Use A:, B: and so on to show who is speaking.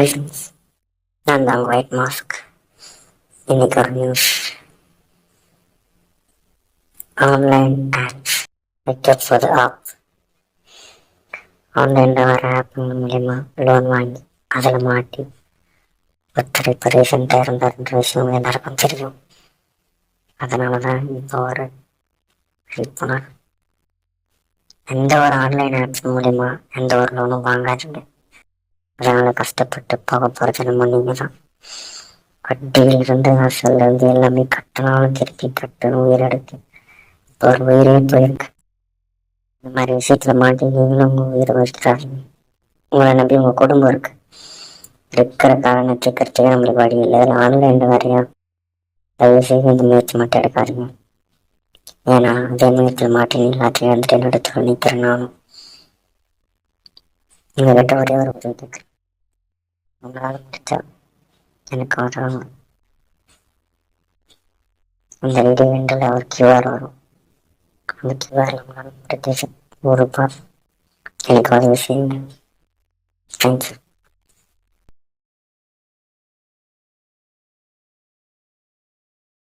A: Hi friends நான் தான் white mask இன்னைக்கு ஒரு நியூஸ் ஆன்லைன் ஆப்ஸ் வெக்கப் ஃபார் ஆப் ஆன்லைனில் வர ஆப் மூலயமா லோன் வாங்கி அதில் மாட்டி ஒருத்தர் இப்போ ரீசெண்டாக இருந்தாருன்ற விஷயம் எல்லாருக்கும் தெரியும். அதனால தான் இப்போ ஒரு விழிப்புணர்வு எந்த ஒரு ஆன்லைன் ஆப்ஸ் மூலயமா எந்த ஒரு லோனும் வாங்காதீங்க. அதனால கஷ்டப்பட்டு போக போகிறது நம்ம நீங்கள் தான் வட்டியில் இருந்து அசல் இருந்து எல்லாமே கட்டினாலும் திருப்பி கட்டணும் உயிரெடுத்து இப்போ ஒரு உயிரே போயிருக்கு. இந்த மாதிரி விஷயத்தில் மாட்டி நீங்களும் உங்கள் உயிரை வச்சுக்காதீங்க. உங்களை நம்பி உங்கள் குடும்பம் இருக்கு. இருக்கிற காரணத்தை நம்மளுக்கு வழி இல்லை. இதில் ஆன்லைனில் வரையா? தயவு செய்து இந்த முயற்சி மட்டும் எடுக்காதீங்க. ஏன்னா அதே முயற்சியில் மாட்டி எல்லாத்தையும் வந்துட்டு என்னோட நிற்கிறேன் நானும் உங்கள்கிட்ட ஒரே ஒரு உதவி கேட்குறேன் உங்களால் எனக்கு உதவும் அந்த வீடியோ எண்டில் ஒரு கியூஆர் வரும். அந்த கியூஆரில் உங்களால் முடிஞ்ச ஒரு ரூபாய் எனக்கு உதவி செய்யுங்க தேங்க்யூ